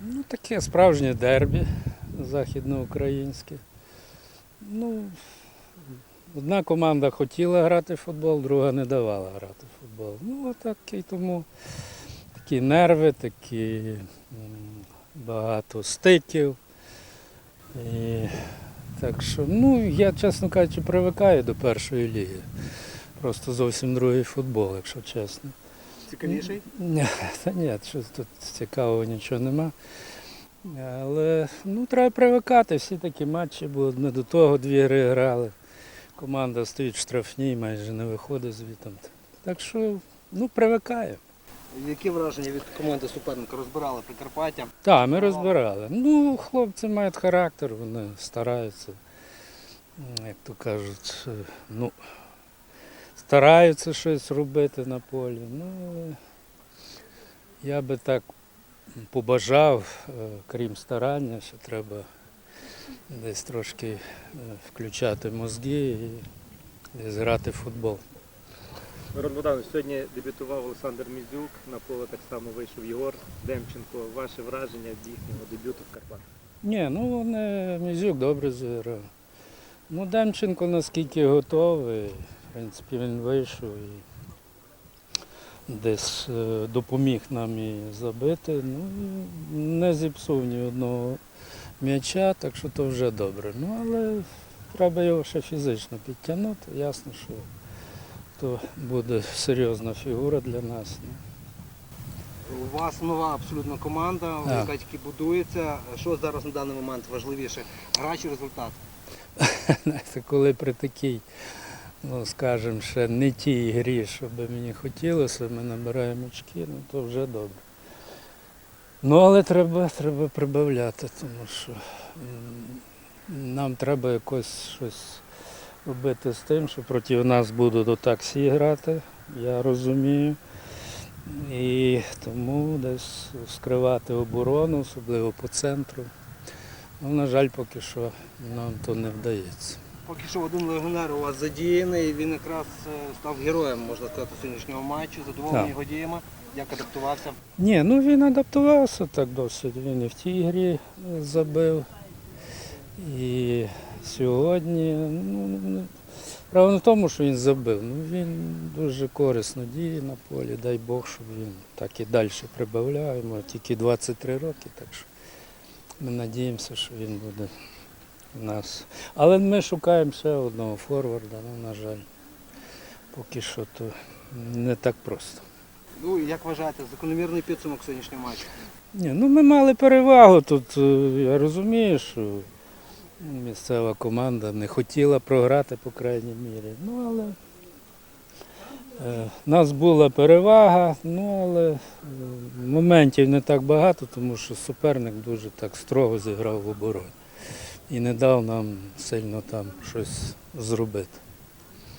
Ну, таке справжнє дербі західноукраїнське. Ну, одна команда хотіла грати в футбол, друга не давала грати в футбол. Ну, отак і тому такі нерви, такі багато стиків. І, так що, ну, я, чесно кажучи, привикаю до першої ліги. Просто зовсім другий футбол, якщо чесно. Цікавіший? Ні, та ні, щось тут цікавого нічого нема. Але ну, треба привикати, всі такі матчі були. Ми до того дві гри грали. Команда стоїть в штрафній, майже не виходить звітом. Так що ну, привикаю. Які враження від команди суперника розбирали Прикарпаття? Так, ми розбирали. Ну, хлопці мають характер, вони стараються, як то кажуть, е, ну, стараються щось робити на полі. Ну, але я би так побажав, е, крім старання, що треба десь трошки е, включати мозги і десь грати в футбол. Мирон Богданович, сьогодні дебютував Олександр Мізюк, на поле так само вийшов Єгор Демченко. Ваше враження від їхнього дебюту в Карпатах? Ні, ну вони Мізюк добре зіграв. Ну, Демченко наскільки готовий, принципі, він вийшов і десь е, допоміг нам і забити. Ну, і не зіпсув ні одного м'яча, так що то вже добре. Ну, але треба його ще фізично підтягнути. Ясно, що то буде серйозна фігура для нас. Ну, У вас нова абсолютно команда, яка тільки будується. Що зараз на даний момент важливіше? Гра чи результат? Коли при такій, ну скажімо, ще не тій грі, що би мені хотілося, ми набираємо очки, ну то вже добре. Ну, але треба, треба прибавляти, тому що нам треба якось щось робити з тим, що проти нас будуть отак всі грати, я розумію. І тому десь скривати оборону, особливо по центру. Ну, на жаль, поки що нам то не вдається. Поки що один легіонер у вас задіяний, він якраз е, став героєм, можна сказати, сьогоднішнього матчу. Задоволений його діями. Як адаптувався? Ні, ну він адаптувався так досить. Він і в тій грі е, забив. І сьогодні. Ну, ну, Правда в тому, що він забив. Ну, він дуже корисно діє на полі, дай Бог, щоб він так і далі прибавляв. Йому тільки 23 роки, так що ми надіємося, що він буде нас. Але ми шукаємо ще одного форварда, ну, на жаль, поки що то не так просто. Ну, як вважаєте, закономірний підсумок сьогоднішнього матчу? Ні, ну ми мали перевагу тут. е, Я розумію, що місцева команда не хотіла програти, по крайній мірі. Ну, але е, нас була перевага, ну але е, моментів не так багато, тому що суперник дуже так строго зіграв в обороні і не дав нам сильно там щось зробити.